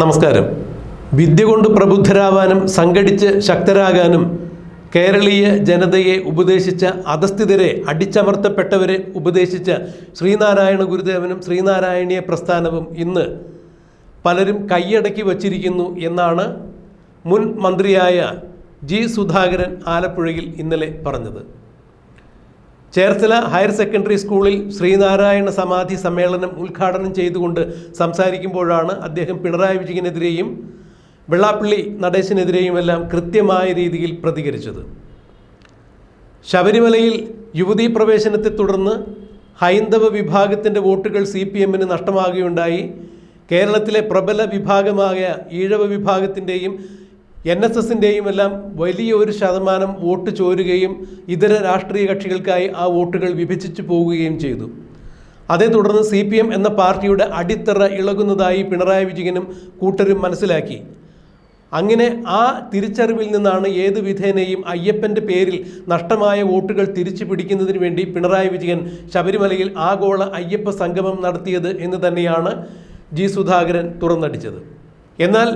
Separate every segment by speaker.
Speaker 1: നമസ്കാരം. വിദ്യ കൊണ്ട് പ്രബുദ്ധരാവാനും സംഘടിച്ച് ശക്തരാകാനും കേരളീയ ജനതയെ ഉപദേശിച്ച അധസ്ഥിതരെ അടിച്ചമർത്തപ്പെട്ടവരെ ഉപദേശിച്ച ശ്രീനാരായണ ഗുരുദേവനും ശ്രീനാരായണീയ പ്രസ്ഥാനവും ഇന്ന് പലരും കൈയടക്കി വച്ചിരിക്കുന്നു എന്നാണ് മുൻ മന്ത്രിയായ ജി സുധാകരൻ ആലപ്പുഴയിൽ ഇന്നലെ പറഞ്ഞത്. ചേർത്തല ഹയർ സെക്കൻഡറി സ്കൂളിൽ ശ്രീനാരായണ സമാധി സമ്മേളനം ഉദ്ഘാടനം ചെയ്തുകൊണ്ട് സംസാരിക്കുമ്പോഴാണ് അദ്ദേഹം പിണറായി വിജയനെതിരെയും വെള്ളാപ്പള്ളി നടേശനെതിരെയുമെല്ലാം കൃത്യമായ രീതിയിൽ പ്രതികരിച്ചത്. ശബരിമലയിൽ യുവതീ പ്രവേശനത്തെ തുടർന്ന് ഹൈന്ദവ വിഭാഗത്തിന്റെ വോട്ടുകൾ സി പി എമ്മിന് നഷ്ടമാകുകയുണ്ടായി. കേരളത്തിലെ പ്രബല വിഭാഗമായ ഈഴവ വിഭാഗത്തിന്റെയും എൻ എസ് എസിന്റെയും എല്ലാം വലിയ ഒരു ശതമാനം വോട്ട് ചോരുകയും ഇതര രാഷ്ട്രീയ കക്ഷികൾക്കായി ആ വോട്ടുകൾ വിഭജിച്ചു പോവുകയും ചെയ്തു. അതേ തുടർന്ന് സി പി എം എന്ന പാർട്ടിയുടെ അടിത്തറ ഇളകുന്നതായി പിണറായി വിജയനും കൂട്ടരും മനസ്സിലാക്കി. അങ്ങനെ ആ തിരിച്ചറിവിൽ നിന്നാണ് ഏത് വിധേനയും അയ്യപ്പന്റെ പേരിൽ നഷ്ടമായ വോട്ടുകൾ തിരിച്ചു പിടിക്കുന്നതിന് വേണ്ടി പിണറായി വിജയൻ ശബരിമലയിൽ ആഗോള അയ്യപ്പ സംഗമം നടത്തിയത് എന്ന് തന്നെയാണ് ജി സുധാകരൻ തുറന്നടിച്ചത്. എന്നാൽ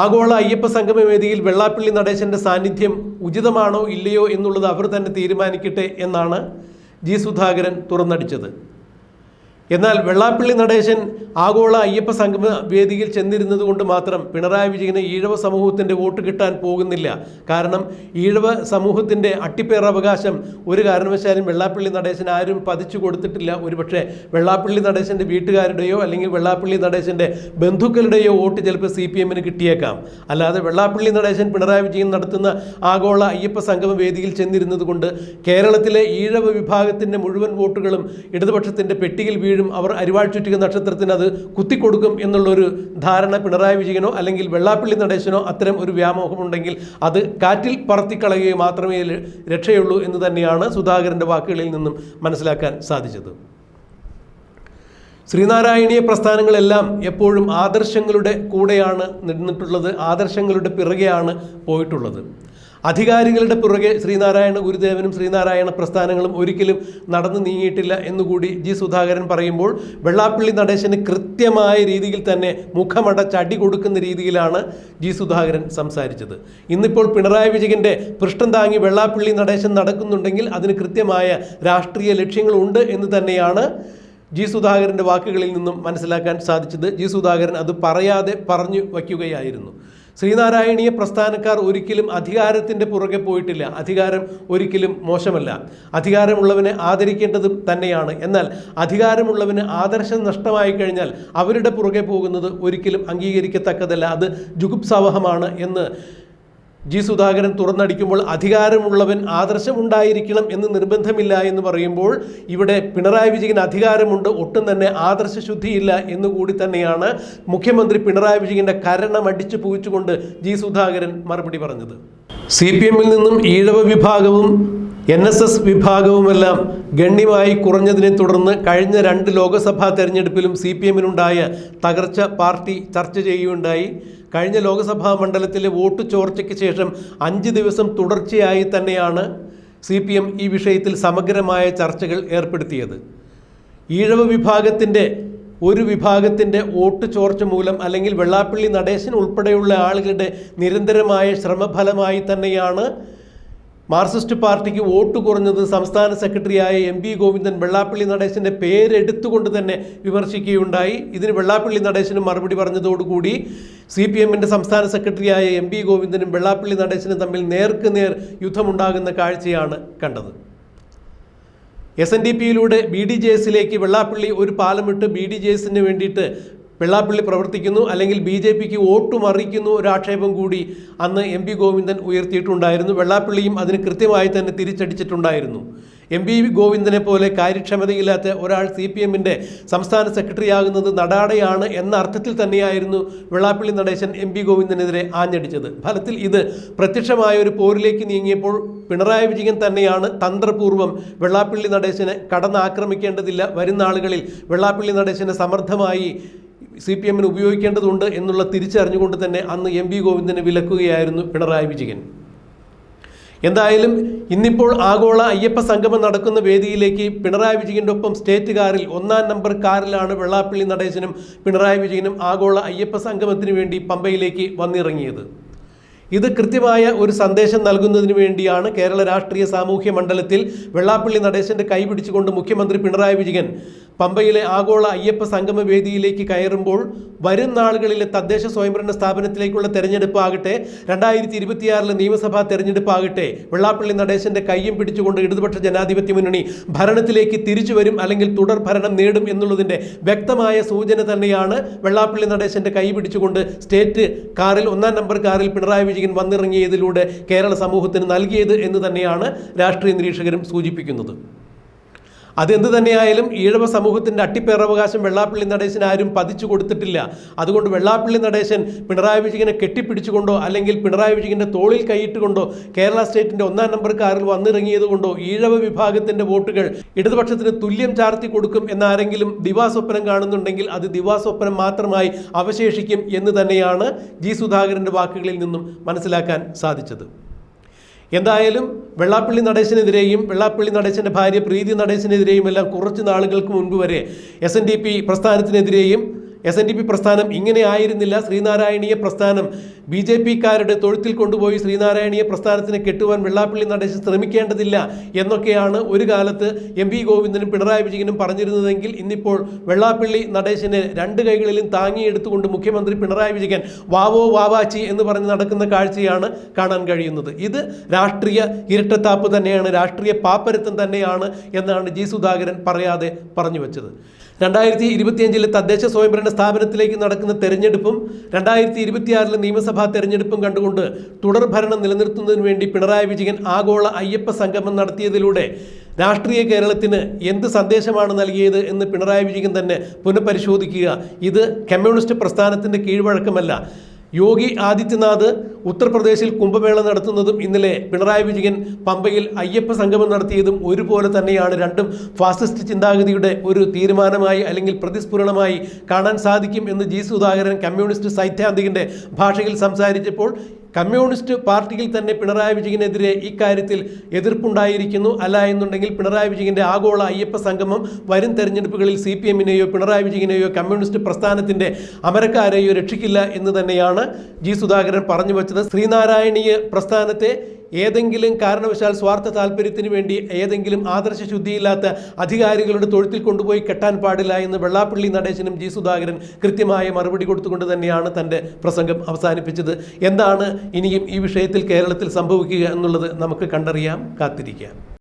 Speaker 1: ആഗോള അയ്യപ്പ സംഗമ വേദിയിൽ വെള്ളാപ്പള്ളി നടേശന്റെ സാന്നിധ്യം ഉചിതമാണോ ഇല്ലയോ എന്നുള്ളത് അവർ തന്നെ തീരുമാനിക്കട്ടെ എന്നാണ് ജി സുധാകരൻ തുറന്നടിച്ചത്. എന്നാൽ വെള്ളാപ്പള്ളി നടേശൻ ആഗോള അയ്യപ്പ സംഗമ വേദിയിൽ ചെന്നിരുന്നത് കൊണ്ട് മാത്രം പിണറായി വിജയന് ഈഴവ സമൂഹത്തിന്റെ വോട്ട് കിട്ടാൻ പോകുന്നില്ല. കാരണം ഈഴവ സമൂഹത്തിന്റെ അട്ടിപ്പേറവകാശം ഒരു കാരണവശാലും വെള്ളാപ്പള്ളി നടേശൻ ആരും പതിച്ചു കൊടുത്തിട്ടില്ല. ഒരുപക്ഷെ വെള്ളാപ്പള്ളി നടേശന്റെ വീട്ടുകാരുടെയോ അല്ലെങ്കിൽ വെള്ളാപ്പള്ളി നടേശന്റെ ബന്ധുക്കളുടെയോ വോട്ട് ചിലപ്പോൾ സി പി എമ്മിന് കിട്ടിയേക്കാം. അല്ലാതെ വെള്ളാപ്പള്ളി നടേശൻ പിണറായി വിജയൻ നടത്തുന്ന ആഗോള അയ്യപ്പ സംഗമ വേദിയിൽ ചെന്നിരുന്നത് കൊണ്ട് കേരളത്തിലെ ഈഴവ വിഭാഗത്തിന്റെ മുഴുവൻ വോട്ടുകളും ഇടതുപക്ഷത്തിന്റെ പെട്ടിയിൽ വീഴും അവർ അരിവാൾ ചുറ്റിക നക്ഷത്രത്തിന് അത് കുത്തിക്കൊടുക്കും എന്നുള്ളൊരു ധാരണ പിണറായി വിജയനോ അല്ലെങ്കിൽ വെള്ളാപ്പള്ളി നടേശനോ അത്തരം ഒരു വ്യാമോഹമുണ്ടെങ്കിൽ അത് കാറ്റിൽ പറത്തിക്കളയുകയോ മാത്രമേ രക്ഷയുള്ളൂ എന്ന് തന്നെയാണ് സുധാകരന്റെ വാക്കുകളിൽ നിന്നും മനസ്സിലാക്കാൻ സാധിച്ചത്. ശ്രീനാരായണീയ പ്രസ്ഥാനങ്ങളെല്ലാം എപ്പോഴും ആദർശങ്ങളുടെ കൂടെയാണ് നിന്നിട്ടുള്ളത് ആദർശങ്ങളുടെ പിറകെയാണ് പോയിട്ടുള്ളത്. അധികാരികളുടെ പുറകെ ശ്രീനാരായണ ഗുരുദേവനും ശ്രീനാരായണ പ്രസ്ഥാനങ്ങളും ഒരിക്കലും നടന്നു നീങ്ങിയിട്ടില്ല എന്നുകൂടി ജി സുധാകരൻ പറയുമ്പോൾ വെള്ളാപ്പള്ളി നടേശന് കൃത്യമായ രീതിയിൽ തന്നെ മുഖമടച്ച് അടി കൊടുക്കുന്ന രീതിയിലാണ് ജി സുധാകരൻ സംസാരിച്ചത്. ഇന്നിപ്പോൾ പിണറായി വിജയന്റെ പൃഷ്ഠം താങ്ങി വെള്ളാപ്പള്ളി നടേശൻ നടക്കുന്നുണ്ടെങ്കിൽ അതിന് കൃത്യമായ രാഷ്ട്രീയ ലക്ഷ്യങ്ങളുണ്ട് എന്ന് തന്നെയാണ് ജി സുധാകരന്റെ വാക്കുകളിൽ നിന്നും മനസ്സിലാക്കാൻ സാധിച്ചത്. ജി സുധാകരൻ അത് പറയാതെ പറഞ്ഞു വയ്ക്കുകയായിരുന്നു. ശ്രീനാരായണീയ പ്രസ്ഥാനക്കാർ ഒരിക്കലും അധികാരത്തിന്റെ പുറകെ പോയിട്ടില്ല. അധികാരം ഒരിക്കലും മോശമല്ല. അധികാരമുള്ളവനെ ആദരിക്കേണ്ടതും തന്നെയാണ്. എന്നാൽ അധികാരമുള്ളവന് ആദർശം നഷ്ടമായി കഴിഞ്ഞാൽ അവരുടെ പുറകെ പോകുന്നത് ഒരിക്കലും അംഗീകരിക്കത്തക്കതല്ല. അത് ജുഗുപ്സാവഹമാണ് എന്ന് ജി സുധാകരൻ തുറന്നടിക്കുമ്പോൾ അധികാരമുള്ളവൻ ആദർശമുണ്ടായിരിക്കണം എന്ന് നിർബന്ധമില്ല എന്ന് പറയുമ്പോൾ ഇവിടെ പിണറായി വിജയൻ അധികാരമുണ്ട് ഒട്ടും തന്നെ ആദർശശുദ്ധിയില്ല എന്ന് കൂടി തന്നെയാണ് മുഖ്യമന്ത്രി പിണറായി വിജയന്റെ കരണം അടിച്ചു പൂച്ചുകൊണ്ട് ജി സുധാകരൻ മറുപടി പറഞ്ഞത്. സി പി എമ്മിൽ നിന്നും ഈഴവ വിഭാഗവും എൻ എസ് എസ് വിഭാഗവുമെല്ലാം ഗണ്യമായി കുറഞ്ഞതിനെ തുടർന്ന് കഴിഞ്ഞ രണ്ട് ലോക്സഭാ തെരഞ്ഞെടുപ്പിലും സി പി എമ്മിനുണ്ടായ തകർച്ച പാർട്ടി ചർച്ച ചെയ്യുകയുണ്ടായി. കഴിഞ്ഞ ലോക്സഭാ മണ്ഡലത്തിലെ വോട്ട് ചോർച്ചയ്ക്ക് ശേഷം അഞ്ച് ദിവസം തുടർച്ചയായി തന്നെയാണ് സി പി എം ഈ വിഷയത്തിൽ സമഗ്രമായ ചർച്ചകൾ ഏർപ്പെടുത്തിയത്. ഈഴവ വിഭാഗത്തിന്റെ ഒരു വിഭാഗത്തിന്റെ വോട്ട് ചോർച്ച മൂലം അല്ലെങ്കിൽ വെള്ളാപ്പള്ളി നടേശൻ ഉൾപ്പെടെയുള്ള ആളുകളുടെ നിരന്തരമായ ശ്രമഫലമായി തന്നെയാണ് മാർക്സിസ്റ്റ് പാർട്ടിക്ക് വോട്ട് കുറഞ്ഞത് സംസ്ഥാന സെക്രട്ടറിയായ എം പി ഗോവിന്ദൻ വെള്ളാപ്പള്ളി നടേശന്റെ പേരെടുത്തുകൊണ്ട് തന്നെ വിമർശിക്കുകയുണ്ടായി. ഇതിന് വെള്ളാപ്പള്ളി നടേശനും മറുപടി പറഞ്ഞതോടുകൂടി സി പി എമ്മിന്റെ സംസ്ഥാന സെക്രട്ടറിയായ എം പി ഗോവിന്ദനും വെള്ളാപ്പള്ളി നടേശനും തമ്മിൽ നേർക്ക് നേർ യുദ്ധമുണ്ടാകുന്ന കാഴ്ചയാണ് കണ്ടത്. എസ് എൻ ഡി പിയിലൂടെ ബി ഡി ജെ എസിലേക്ക് വെള്ളാപ്പള്ളി ഒരു പാലമിട്ട് ബി ഡി ജെ എസിന് വേണ്ടിയിട്ട് വെള്ളാപ്പള്ളി പ്രവർത്തിക്കുന്നു അല്ലെങ്കിൽ ബി ജെ പിക്ക് വോട്ട് മറിക്കുന്നു ഒരു ആക്ഷേപം കൂടി അന്ന് എം പി ഗോവിന്ദൻ ഉയർത്തിയിട്ടുണ്ടായിരുന്നു. വെള്ളാപ്പള്ളിയും അതിന് കൃത്യമായി തന്നെ തിരിച്ചടിച്ചിട്ടുണ്ടായിരുന്നു. എം വി ഗോവിന്ദനെ പോലെ കാര്യക്ഷമതയില്ലാത്ത ഒരാൾ സി പി എമ്മിന്റെ സംസ്ഥാന സെക്രട്ടറി ആകുന്നത് നടാടയാണ് എന്ന അർത്ഥത്തിൽ തന്നെയായിരുന്നു വെള്ളാപ്പള്ളി നടേശൻ എം പി ഗോവിന്ദനെതിരെ ആഞ്ഞടിച്ചത്. ഫലത്തിൽ ഇത് പ്രത്യക്ഷമായ ഒരു പോരിലേക്ക് നീങ്ങിയപ്പോൾ പിണറായി വിജയൻ തന്നെയാണ് തന്ത്രപൂർവം വെള്ളാപ്പള്ളി നടേശനെ കടന്നാക്രമിക്കേണ്ടതില്ല വരുന്ന ആളുകളിൽ വെള്ളാപ്പള്ളി നടേശനെ സമർത്ഥമായി സി പി എമ്മിന് ഉപയോഗിക്കേണ്ടതുണ്ട് എന്നുള്ള തിരിച്ചറിഞ്ഞുകൊണ്ട് തന്നെ അന്ന് എം പി ഗോവിന്ദനെ വിലക്കുകയായിരുന്നു പിണറായി വിജയൻ. എന്തായാലും ഇന്നിപ്പോൾ ആഗോള അയ്യപ്പ സംഗമം നടക്കുന്ന വേദിയിലേക്ക് പിണറായി വിജയന്റെ ഒപ്പം സ്റ്റേറ്റ് കാറിൽ ഒന്നാം നമ്പർ കാറിലാണ് വെള്ളാപ്പള്ളി നടേശനും പിണറായി വിജയനും ആഗോള അയ്യപ്പ സംഗമത്തിന് വേണ്ടി പമ്പയിലേക്ക് വന്നിറങ്ങിയത്. ഇത് കൃത്യമായ ഒരു സന്ദേശം നൽകുന്നതിന് വേണ്ടിയാണ് കേരള രാഷ്ട്രീയ സാമൂഹ്യ മണ്ഡലത്തിൽ വെള്ളാപ്പള്ളി നടേശന്റെ കൈപിടിച്ചുകൊണ്ട് മുഖ്യമന്ത്രി പിണറായി വിജയൻ പമ്പയിലെ ആഗോള അയ്യപ്പ സംഗമ വേദിയിലേക്ക് കയറുമ്പോൾ വരും നാളുകളിലെ തദ്ദേശ സ്വയംഭരണ സ്ഥാപനത്തിലേക്കുള്ള തെരഞ്ഞെടുപ്പ് ആകട്ടെ രണ്ടായിരത്തി ഇരുപത്തിയാറിലെ നിയമസഭാ തെരഞ്ഞെടുപ്പ് ആകട്ടെ വെള്ളാപ്പള്ളി നടേശന്റെ കയ്യും പിടിച്ചുകൊണ്ട് ഇടതുപക്ഷ ജനാധിപത്യ മുന്നണി ഭരണത്തിലേക്ക് തിരിച്ചു വരും അല്ലെങ്കിൽ തുടർ ഭരണം നേടും എന്നുള്ളതിന്റെ വ്യക്തമായ സൂചന തന്നെയാണ് വെള്ളാപ്പള്ളി നടേശന്റെ കൈ പിടിച്ചുകൊണ്ട് സ്റ്റേറ്റ് കാറിൽ ഒന്നാം നമ്പർ കാറിൽ പിണറായി വിജയൻ വന്നിറങ്ങിയതിലൂടെ കേരള സമൂഹത്തിന് നൽകിയത് എന്ന് തന്നെയാണ് രാഷ്ട്രീയ നിരീക്ഷകരും സൂചിപ്പിക്കുന്നത്. അതെന്ത് തന്നെയായാലും ഈഴവ സമൂഹത്തിന്റെ അട്ടിപ്പേറവകാശം വെള്ളാപ്പള്ളി നടേശൻ ആരും പതിച്ചു കൊടുത്തിട്ടില്ല. അതുകൊണ്ട് വെള്ളാപ്പള്ളി നടേശൻ പിണറായി വിജയനെ കെട്ടിപ്പിടിച്ചുകൊണ്ടോ അല്ലെങ്കിൽ പിണറായി വിജയന്റെ തോളിൽ കൈയിട്ടുകൊണ്ടോ കേരള സ്റ്റേറ്റിന്റെ ഒന്നാം നമ്പർ കാറിൽ വന്നിറങ്ങിയത് കൊണ്ടോ ഈഴവ വിഭാഗത്തിന്റെ വോട്ടുകൾ ഇടതുപക്ഷത്തിന് തുല്യം ചാർത്തി കൊടുക്കും എന്നാരെങ്കിലും ദിവാസ്വപ്നം കാണുന്നുണ്ടെങ്കിൽ അത് ദിവാസ്വപ്നം മാത്രമായി അവശേഷിക്കും എന്ന് തന്നെയാണ് ജി സുധാകരന്റെ വാക്കുകളിൽ നിന്നും മനസ്സിലാക്കാൻ സാധിച്ചത്. എന്തായാലും വെള്ളാപ്പള്ളി നടേശനെതിരെയും വെള്ളാപ്പള്ളി നടേശന്റെ ഭാര്യ പ്രീതി നടേശനെതിരെയും എല്ലാം കുറച്ച് നാളുകൾക്ക് മുൻപ് വരെ എസ് എൻ ഡി പി പ്രസ്ഥാനത്തിനെതിരെയും എസ് എൻ ഡി പി പ്രസ്ഥാനം ഇങ്ങനെ ആയിരുന്നില്ല. ശ്രീനാരായണീയ പ്രസ്ഥാനം ബി ജെ പിക്കാരുടെ തൊഴുത്തിൽ കൊണ്ടുപോയി ശ്രീനാരായണീയ പ്രസ്ഥാനത്തിന് കെട്ടുവാൻ വെള്ളാപ്പള്ളി നടേശൻ ശ്രമിക്കേണ്ടതില്ല എന്നൊക്കെയാണ് ഒരു കാലത്ത് എം പി ഗോവിന്ദനും പിണറായി വിജയനും പറഞ്ഞിരുന്നതെങ്കിൽ ഇന്നിപ്പോൾ വെള്ളാപ്പള്ളി നടേശനെ രണ്ട് കൈകളിലും താങ്ങിയെടുത്തുകൊണ്ട് മുഖ്യമന്ത്രി പിണറായി വിജയൻ വാവോ വാവാച്ചി എന്ന് പറഞ്ഞ് നടക്കുന്ന കാഴ്ചയാണ് കാണാൻ കഴിയുന്നത്. ഇത് രാഷ്ട്രീയ ഇരട്ടത്താപ്പ് തന്നെയാണ് രാഷ്ട്രീയ പാപ്പരത്വം തന്നെയാണ് എന്നാണ് ജി സുധാകരൻ പറയാതെ പറഞ്ഞു വെച്ചത്. രണ്ടായിരത്തി ഇരുപത്തിയഞ്ചിലെ തദ്ദേശ സ്വയംഭരണ സ്ഥാപനത്തിലേക്ക് നടക്കുന്ന തെരഞ്ഞെടുപ്പും രണ്ടായിരത്തി ഇരുപത്തിയാറിലെ നിയമസഭാ തെരഞ്ഞെടുപ്പും കണ്ടുകൊണ്ട് തുടർ ഭരണം നിലനിർത്തുന്നതിന് വേണ്ടി പിണറായി വിജയൻ ആഗോള അയ്യപ്പ സംഗമം നടത്തിയതിലൂടെ രാഷ്ട്രീയ കേരളത്തിന് എന്ത് സന്ദേശമാണ് നൽകിയത് എന്ന് പിണറായി വിജയൻ തന്നെ പുനഃപരിശോധിക്കുക. ഇത് കമ്മ്യൂണിസ്റ്റ് പ്രസ്ഥാനത്തിന്റെ കീഴ്വഴക്കമല്ല. യോഗി ആദിത്യനാഥ് ഉത്തർപ്രദേശിൽ കുംഭമേള നടത്തുന്നതും ഇന്നലെ പിണറായി വിജയൻ പമ്പയിൽ അയ്യപ്പ സംഗമം നടത്തിയതും ഒരുപോലെ തന്നെയാണ് രണ്ടും ഫാസിസ്റ്റ് ചിന്താഗതിയുടെ ഒരു തീരുമാനമായി അല്ലെങ്കിൽ പ്രതിസ്ഫുരണമായി കാണാൻ സാധിക്കും എന്ന് ജി സുധാകരൻ കമ്മ്യൂണിസ്റ്റ് സൈദ്ധാന്തികന്റെ ഭാഷയിൽ സംസാരിച്ചപ്പോൾ കമ്മ്യൂണിസ്റ്റ് പാർട്ടിയിൽ തന്നെ പിണറായി വിജയനെതിരെ ഇക്കാര്യത്തിൽ എതിർപ്പുണ്ടായിരിക്കുന്നു. അല്ല എന്നുണ്ടെങ്കിൽ പിണറായി വിജയന്റെ ആഗോള അയ്യപ്പ സംഗമം വരും തെരഞ്ഞെടുപ്പുകളിൽ സി പി എമ്മിനെയോ പിണറായി വിജയനെയോ കമ്മ്യൂണിസ്റ്റ് പ്രസ്ഥാനത്തിന്റെ അമരക്കാരെയോ രക്ഷിക്കില്ല എന്ന് തന്നെയാണ് ജി സുധാകരൻ പറഞ്ഞു വച്ചത്. ശ്രീനാരായണീയ പ്രസ്ഥാനത്തെ ഏതെങ്കിലും കാരണവശാൽ സ്വാർത്ഥ താല്പര്യത്തിന് വേണ്ടി ഏതെങ്കിലും ആദർശ ശുദ്ധിയില്ലാത്ത അധികാരികളുടെ തൊഴുത്തിൽ കൊണ്ടുപോയി കെട്ടാൻ പാടില്ല എന്ന് വെള്ളാപ്പള്ളി നടേശനും ജി സുധാകരൻ കൃത്യമായ മറുപടി കൊടുത്തുകൊണ്ട് തന്നെയാണ് തന്റെ പ്രസംഗം അവസാനിപ്പിച്ചത്. എന്താണ് ഇനിയും ഈ വിഷയത്തിൽ കേരളത്തിൽ സംഭവിക്കുക എന്നുള്ളത് നമുക്ക് കണ്ടറിയാം. കാത്തിരിക്കാം.